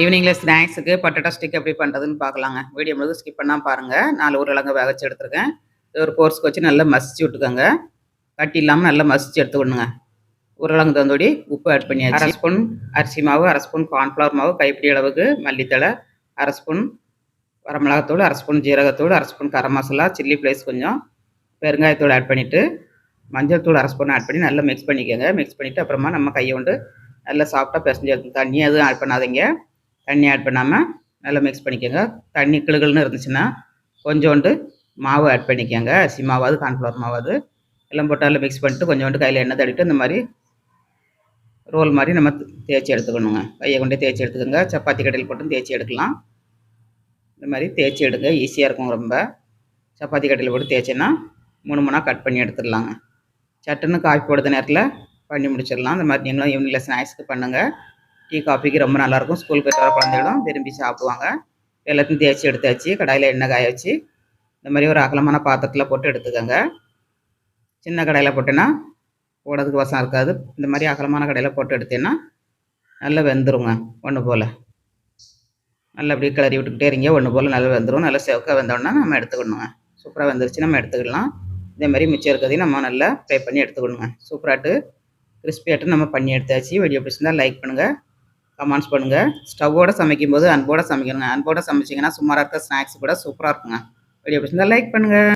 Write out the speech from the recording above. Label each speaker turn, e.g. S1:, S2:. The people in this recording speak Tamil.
S1: ஈவினிங்கில் ஸ்நாக்ஸுக்கு பட்டேட்டோ ஸ்டிக் எப்படி பண்ணுறதுன்னு பார்க்கலாங்க. வீடியோ முழுது ஸ்கிப் பண்ணால் பாருங்கள் நாலு உருளைங்க வேக வச்சு எடுத்துருக்கேன். இது ஒரு கோர்ஸ்க்கு வச்சு நல்லா மசிச்சு விட்டுக்கோங்க. கட்டி இல்லாமல் நல்லா மசிச்சு எடுத்துக்கணுங்க. உருளைங்க தந்தோடி உப்பு ஆட் பண்ணி அரை ஸ்பூன். அரிசி மாவு அரை ஸ்பூன் கார்ன்ஃப்ளவர் மாவு கைப்பிடி அளவுக்கு மல்லித்தலை அரை ஸ்பூன் வரமிளகாத்தூள் அரை ஸ்பூன் ஜீரகத்தூள் அரை spoon garam masala chilli flakes கொஞ்சம் பெருங்காயத்தூள் ஆட் பண்ணிவிட்டு மஞ்சள் தூள் அரை ஸ்பூன் ஆட் பண்ணி நல்லா மிக்ஸ் பண்ணிக்கோங்க. மிக்ஸ் பண்ணிவிட்டு அப்புறமா நம்ம கையை கொண்டு நல்லா சாஃப்டாக பிசைஞ்சு எடுத்து தண்ணி எதுவும் ஆட் பண்ணாதீங்க. தண்ணி ஆட் பண்ணாமல் நல்லா மிக்ஸ் பண்ணிக்கோங்க. தண்ணி கிளுகள்னு இருந்துச்சுன்னா கொஞ்சோண்டு மாவு ஆட் பண்ணிக்கோங்க. அரிசி மாவாது கான்ஃப்ளவர் மாவாது எல்லாம் போட்டாலும் மிக்ஸ் பண்ணிட்டு கொஞ்சோண்டு கையில் எண்ணெய் தடிட்டு இந்த மாதிரி ரோல் மாதிரி நம்ம தேய்ச்சி எடுத்துக்கணுங்க. கையை கொண்டே தேய்ச்சி எடுத்துக்கோங்க. சப்பாத்தி கடையில் போட்டு தேய்ச்சி எடுக்கலாம். இந்த மாதிரி தேய்ச்சி எடுங்க. ஈஸியாக இருக்கும் ரொம்ப. சப்பாத்தி கடையில் போட்டு தேய்ச்சேன்னா மூணு மூணாக கட் பண்ணி எடுத்துடலாங்க. சட்டுன்னு காஃபி போடுற நேரத்தில் பண்ணி முடிச்சிடலாம். இந்த மாதிரி நீங்களும் ஈவினிங்கில் ஸ்நாக்ஸ்க்கு பண்ணுங்கள் டீ காஃபிக்கு ரொம்ப நல்லாயிருக்கும் ஸ்கூல் போய்ட்டு வர குழந்தைகளும் விரும்பி சாப்பிடுவாங்க. எல்லாத்தையும் தேய்ச்சி எடுத்தாச்சு கடாயில் எண்ணெய் காய வச்சு இந்த மாதிரி ஒரு அகலமான பாத்திரத்தில் போட்டு எடுத்துக்கோங்க. சின்ன கடையில் போட்டேன்னா போடுறதுக்கு வசம் இருக்காது. இந்த மாதிரி அகலமான கடையில் போட்டு எடுத்தேன்னா நல்லா வெந்துருங்க ஒன்று போல். நல்லா அப்படியே கிளறி விட்டுக்கிட்டே இருங்க ஒன்று போல் நல்லா வெந்துடும் நல்லா செவக்காக வெந்தோடனே நம்ம எடுத்துக்கணுங்க. சூப்பராக வெந்துருச்சு நம்ம எடுத்துக்கலாம். இதே மாதிரி மிச்சம் இருக்கிறதையும் நம்ம நல்லா ஃப்ரை பண்ணி எடுத்துக்கணுங்க. சூப்பராகிட்டு கிறிஸ்பியாட்டு நம்ம பண்ணி எடுத்தாச்சு. வீடியோ பிடிச்சிருந்தால் லைக் பண்ணுங்கள் கமெண்ட்ஸ் பண்ணுங்கள் ஸ்டவ்வோடு சமைக்கும் போது அன்போடு சமைக்கணுங்க. அன்போடு சமைச்சிங்கன்னா சுமாராக இருக்க ஸ்நாக்ஸ் கூட சூப்பராக இருக்குங்க. வீடியோ பிடிச்சிருந்தா லைக் பண்ணுங்கள்